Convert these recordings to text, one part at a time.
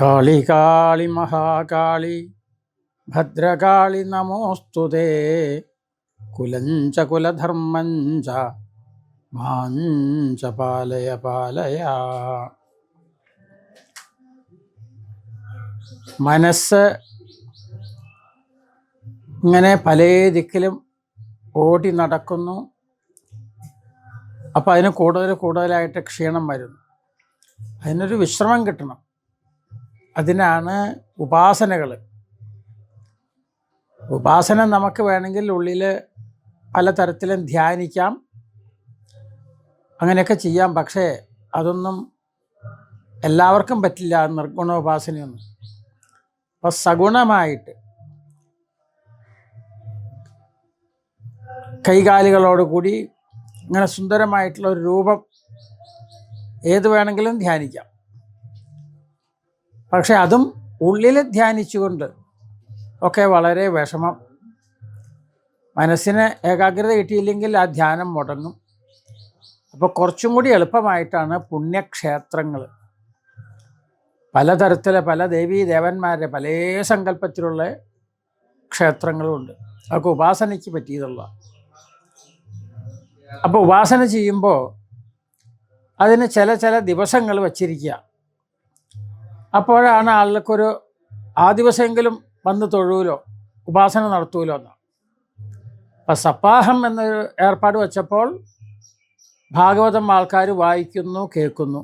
കാളി കാളി മഹാകാളി ഭദ്രകാളി നമോസ്തുതേ കുലഞ്ച കുലധർമ്മഞ്ച മാഞ്ച പാലയ പാലയ. മനസ്സ് ഇങ്ങനെ പല ദിക്കിലും ഓടി നടക്കുന്നു. അപ്പോൾ അതിന് കൂടുതൽ കൂടുതലായിട്ട് ക്ഷീണം വരുന്നു. അതിനൊരു വിശ്രമം കിട്ടണം. അതിനാണ് ഉപാസനകൾ ഉപാസന നമുക്ക് വേണമെങ്കിൽ ഉള്ളിൽ പലതരത്തിലും ധ്യാനിക്കാം. അങ്ങനെയൊക്കെ ചെയ്യാം. പക്ഷേ അതൊന്നും എല്ലാവർക്കും പറ്റില്ല നിർഗുണ ഉപാസനയൊന്നും അപ്പം സഗുണമായിട്ട് കൈകാലുകളോടുകൂടി ഇങ്ങനെ സുന്ദരമായിട്ടുള്ള ഒരു രൂപം ഏത് വേണമെങ്കിലും ധ്യാനിക്കാം. പക്ഷെ അതും ഉള്ളിൽ ധ്യാനിച്ചുകൊണ്ട് ഒക്കെ വളരെ വിഷമം. മനസ്സിന് ഏകാഗ്രത കിട്ടിയില്ലെങ്കിൽ ആ ധ്യാനം മുടങ്ങും. അപ്പോൾ കുറച്ചും കൂടി എളുപ്പമായിട്ടാണ് പുണ്യക്ഷേത്രങ്ങൾ പലതരത്തിലെ പല ദേവീ ദേവന്മാരുടെ പല സങ്കല്പത്തിലുള്ള ക്ഷേത്രങ്ങളുമുണ്ട് അതൊക്കെ ഉപാസനയ്ക്ക് പറ്റിയതുള്ള. അപ്പോൾ ഉപാസന ചെയ്യുമ്പോൾ അതിന് ചില ചില ദിവസങ്ങൾ വച്ചിരിക്കുക. അപ്പോഴാണ് ആളുകൾക്കൊരു ആ ദിവസമെങ്കിലും വന്ന് തൊഴുവിലോ ഉപാസന നടത്തൂലോ എന്ന്. അപ്പം സപ്പാഹം എന്നൊരു ഏർപ്പാട് വെച്ചപ്പോൾ ഭാഗവതം ആൾക്കാർ വായിക്കുന്നു കേൾക്കുന്നു.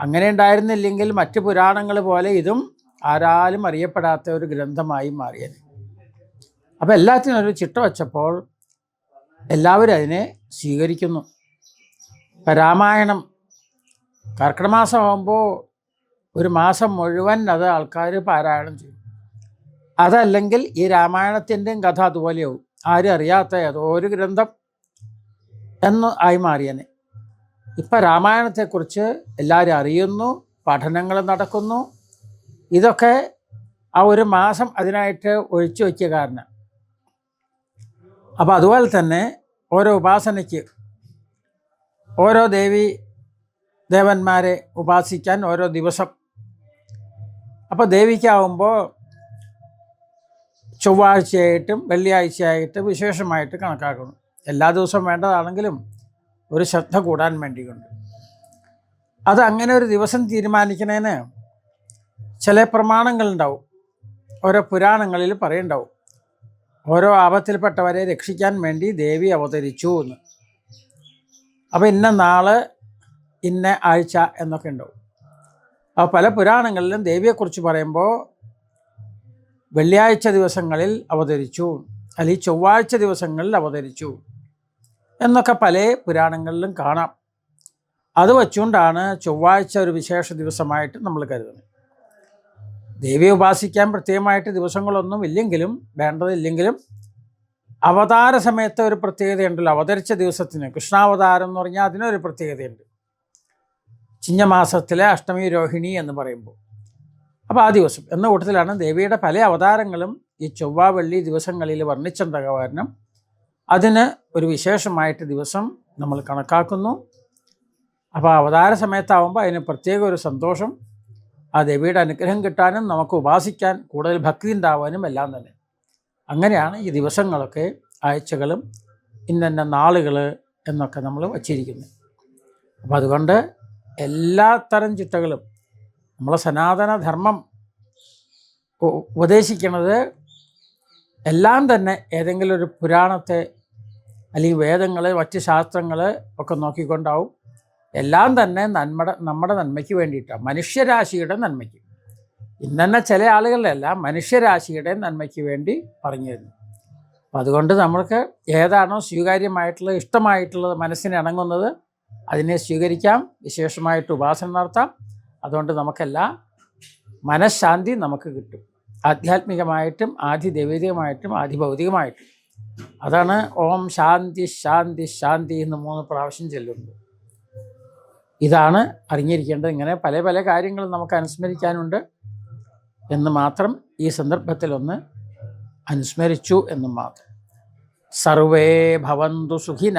അങ്ങനെ ഉണ്ടായിരുന്നില്ലെങ്കിൽ മറ്റ് പുരാണങ്ങൾ പോലെ ഇതും ആരാലും അറിയപ്പെടാത്ത ഒരു ഗ്രന്ഥമായി മാറിയത്. അപ്പം എല്ലാത്തിനും ഒരു ചിട്ട വച്ചപ്പോൾ എല്ലാവരും അതിനെ സ്വീകരിക്കുന്നു. ഇപ്പം രാമായണം കർക്കിടക മാസമാകുമ്പോൾ ഒരു മാസം മുഴുവൻ അത് ആൾക്കാർ പാരായണം ചെയ്യും. അതല്ലെങ്കിൽ ഈ രാമായണത്തിന്റെയും കഥ അതുപോലെയാവും. ആരും അറിയാത്ത ഏതോ ഒരു ഗ്രന്ഥം എന്ന് ആയി മാറിയനെ. ഇപ്പം രാമായണത്തെക്കുറിച്ച് എല്ലാവരും അറിയുന്നു പഠനങ്ങൾ നടക്കുന്നു. ഇതൊക്കെ ആ ഒരു മാസം അതിനായിട്ട് ഒഴിച്ചു വയ്ക്കുക കാരണം. അപ്പോൾ അതുപോലെ തന്നെ ഓരോ ഉപാസനയ്ക്ക് ഓരോ ദേവി ദേവന്മാരെ ഉപാസിക്കാൻ ഓരോ ദിവസം അപ്പോൾ ദേവിക്കാവുമ്പോൾ ചൊവ്വാഴ്ചയായിട്ടും വെള്ളിയാഴ്ചയായിട്ടും വിശേഷമായിട്ട് കണക്കാക്കുന്നു. എല്ലാ ദിവസവും വേണ്ടതാണെങ്കിലും ഒരു ശ്രദ്ധ കൂടാൻ വേണ്ടിയുണ്ട് അത് അങ്ങനെ ഒരു ദിവസം തീരുമാനിക്കുന്നതിന് ചില പ്രമാണങ്ങളുണ്ടാവും. ഓരോ പുരാണങ്ങളിൽ പറയുണ്ടാവും ഓരോ ആപത്തിൽപ്പെട്ടവരെ രക്ഷിക്കാൻ വേണ്ടി ദേവി അവതരിച്ചു എന്ന്. അപ്പോൾ ഇന്ന നാൾ ഇന്ന ആഴ്ച എന്നൊക്കെ ഉണ്ടാവും. അപ്പോൾ പല പുരാണങ്ങളിലും ദേവിയെക്കുറിച്ച് പറയുമ്പോൾ വെള്ളിയാഴ്ച ദിവസങ്ങളിൽ അവതരിച്ചു അല്ലെങ്കിൽ ചൊവ്വാഴ്ച ദിവസങ്ങളിൽ അവതരിച്ചു എന്നൊക്കെ പല പുരാണങ്ങളിലും കാണാം. അത് വച്ചുകൊണ്ടാണ് ചൊവ്വാഴ്ച ഒരു വിശേഷ ദിവസമായിട്ട് നമ്മൾ കരുതുന്നത്. ദേവിയെ ഉപാസിക്കാൻ പ്രത്യേകമായിട്ട് ദിവസങ്ങളൊന്നും ഇല്ലെങ്കിലും വേണ്ടതില്ലെങ്കിലും അവതാര സമയത്ത് ഒരു പ്രത്യേകതയുണ്ടല്ലോ. അവതരിച്ച ദിവസത്തിന് കൃഷ്ണാവതാരം എന്ന് പറഞ്ഞാൽ അതിനൊരു പ്രത്യേകതയുണ്ട്. ചിങ്ങമാസത്തിലെ അഷ്ടമി രോഹിണി എന്ന് പറയുമ്പോൾ. അപ്പോൾ ആ ദിവസം എന്ന കൂട്ടത്തിലാണ് ദേവിയുടെ പല അവതാരങ്ങളും ഈ ചൊവ്വ വെള്ളി ദിവസങ്ങളിൽ വർണിച്ചിട്ടുണ്ടാക കാരണം അതിന് ഒരു വിശേഷമായിട്ട് ദിവസം നമ്മൾ കണക്കാക്കുന്നു. അപ്പോൾ അവതാര സമയത്താവുമ്പോൾ അതിന് പ്രത്യേക ഒരു സന്തോഷം. ആ ദേവിയുടെ അനുഗ്രഹം കിട്ടാനും നമുക്ക് ഉപാസിക്കാൻ കൂടുതൽ ഭക്തി ഉണ്ടാവാനും എല്ലാം തന്നെ. അങ്ങനെയാണ് ഈ ദിവസങ്ങളൊക്കെ ആഴ്ചകളും ഇന്ന നാളുകൾ എന്നൊക്കെ നമ്മൾ വച്ചിരിക്കുന്നത്. അപ്പോൾ അതുകൊണ്ട് എല്ലാ തരം ചിട്ടകളും. നമ്മളെ സനാതന ധർമ്മം ഉപദേശിക്കുന്നത് എല്ലാം തന്നെ ഏതെങ്കിലും ഒരു പുരാണത്തെ അല്ലെങ്കിൽ വേദങ്ങൾ മറ്റ് ശാസ്ത്രങ്ങൾ ഒക്കെ നോക്കിക്കൊണ്ടാവും. എല്ലാം തന്നെ നന്മയുടെ നമ്മുടെ നന്മയ്ക്ക് വേണ്ടിയിട്ടാണ് മനുഷ്യരാശിയുടെ നന്മയ്ക്ക്. ഇന്നെ ചില ആളുകളിലല്ല മനുഷ്യരാശിയുടെ നന്മയ്ക്ക് വേണ്ടി പറഞ്ഞു തരുന്നു. അപ്പം അതുകൊണ്ട് നമ്മൾക്ക് ഏതാണോ സ്വീകാര്യമായിട്ടുള്ളത് ഇഷ്ടമായിട്ടുള്ളത് മനസ്സിന് ഇണങ്ങുന്നത് അതിനെ സ്വീകരിക്കാം വിശേഷമായിട്ട് ഉപാസന നടത്താം. അതുകൊണ്ട് നമുക്കെല്ലാം മനഃശാന്തി നമുക്ക് കിട്ടും. ആധ്യാത്മികമായിട്ടും ആധിദൈവികമായിട്ടും ആധിഭൗതികമായിട്ടും. അതാണ് ഓം ശാന്തി ശാന്തി ശാന്തി എന്ന് മൂന്ന് പ്രാവശ്യം ചെല്ലുന്നത് ഇതാണ് അറിഞ്ഞിരിക്കേണ്ടത്. ഇങ്ങനെ പല പല കാര്യങ്ങളും നമുക്ക് അനുസ്മരിക്കാനുണ്ട് എന്ന് മാത്രം ഈ സന്ദർഭത്തിൽ ഒന്ന് അനുസ്മരിച്ചു എന്ന് മാത്രം. സർവേ ഭവന്തു സുഖിന.